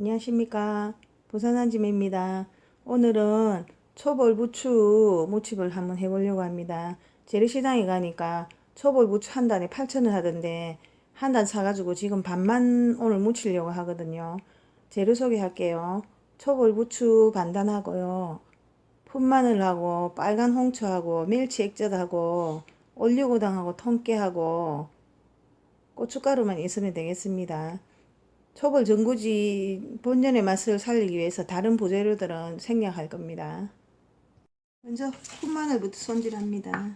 안녕하십니까. 부산한지매입니다. 오늘은 초벌 부추 모집을 한번 해보려고 합니다. 재래시장에 가니까 초벌 부추 한 단에 8,000원 하던데 한 단 사가지고 지금 반만 오늘 무치려고 하거든요. 재료 소개할게요. 초벌 부추 반단하고요. 풋마늘하고 빨간 홍초하고 멸치 액젓하고 올리고당하고 통깨하고 고춧가루만 있으면 되겠습니다. 초벌 전구지 본연의 맛을 살리기 위해서 다른 부재료들은 생략할 겁니다. 먼저 풋마늘부터 손질합니다.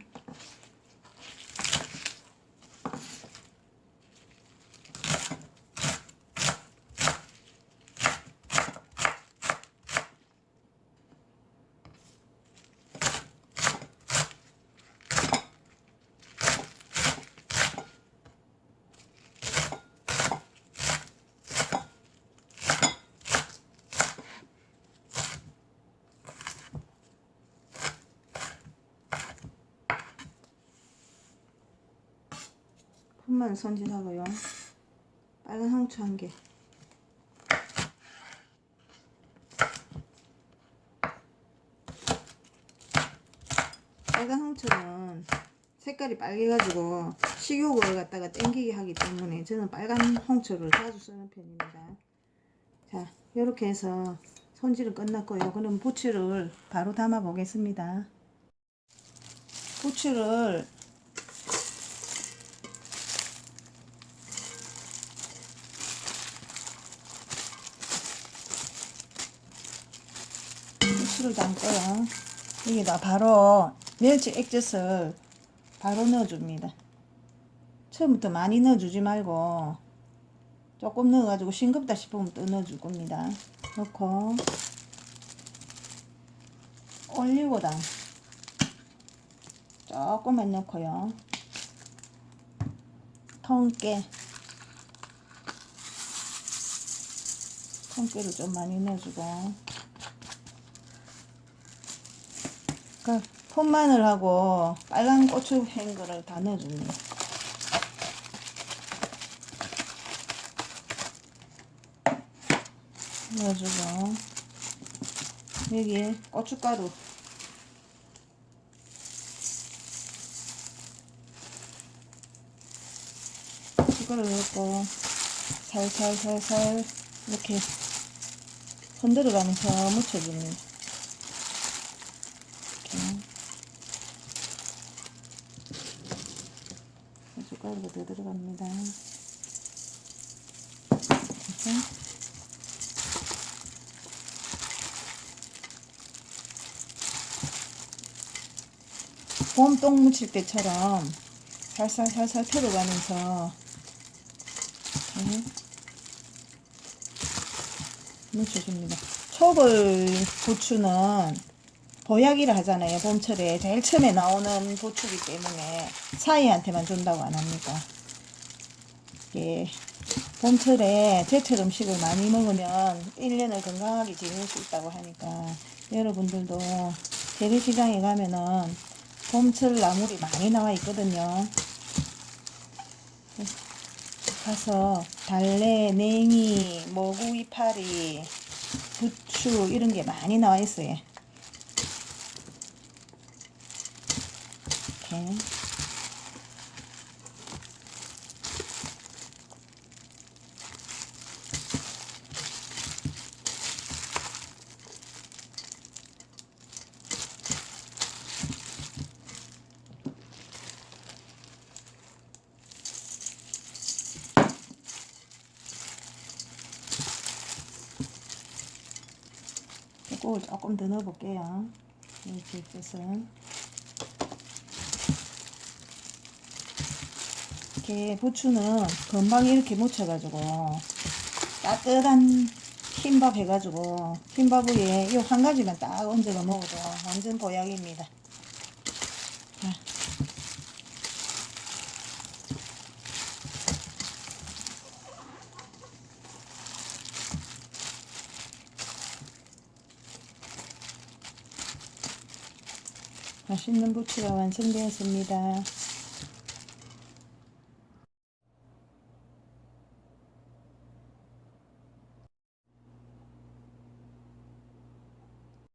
풋마늘 손질하고요. 빨간 홍초 한 개. 빨간 홍초는 색깔이 빨개가지고 식욕을 갖다가 땡기게 하기 때문에 저는 빨간 홍초를 자주 쓰는 편입니다. 자, 이렇게 해서 손질은 끝났고요. 그럼 부추를 바로 담아 보겠습니다. 부추를 부추를 담고요. 여기다 바로 멸치 액젓을 바로 넣어줍니다. 처음부터 많이 넣어주지 말고 조금 넣어가지고 싱겁다 싶으면 또 넣어줄 겁니다. 넣고 올리고당 조금만 넣고요. 통깨 통깨를 좀 많이 넣어주고 그 풋마늘하고 빨간 고추 한 거를 다 넣어줍니다. 넣어주고 여기에 고춧가루 고춧가루 넣고 살살살살 이렇게 흔들어가면서 묻혀줍니다. 이렇게 고춧가루가 더 들어갑니다. 이렇게 봄똥 묻힐 때처럼 살살 살살 털어가면서 이렇게 묻혀줍니다. 초벌 부추는 보약이라 하잖아요. 봄철에 제일 처음에 나오는 부추기 때문에 사이한테만 준다고 안 합니까? 이게 봄철에 제철 음식을 많이 먹으면 1년을 건강하게 지낼 수 있다고 하니까 여러분들도 재래시장에 가면은 봄철 나물이 많이 나와 있거든요. 가서 달래, 냉이, 모구 이파리, 부추 이런 게 많이 나와 있어요. 이렇게 꿀 조금 더 넣어볼게요. 이렇게 뜻은 이렇게 부추는 금방 이렇게 묻혀가지고 따뜻한 흰밥 해가지고 흰밥 위에 이 한 가지만 딱 얹어서 먹어도 완전 보약입니다. 자. 맛있는 부추가 완성되었습니다.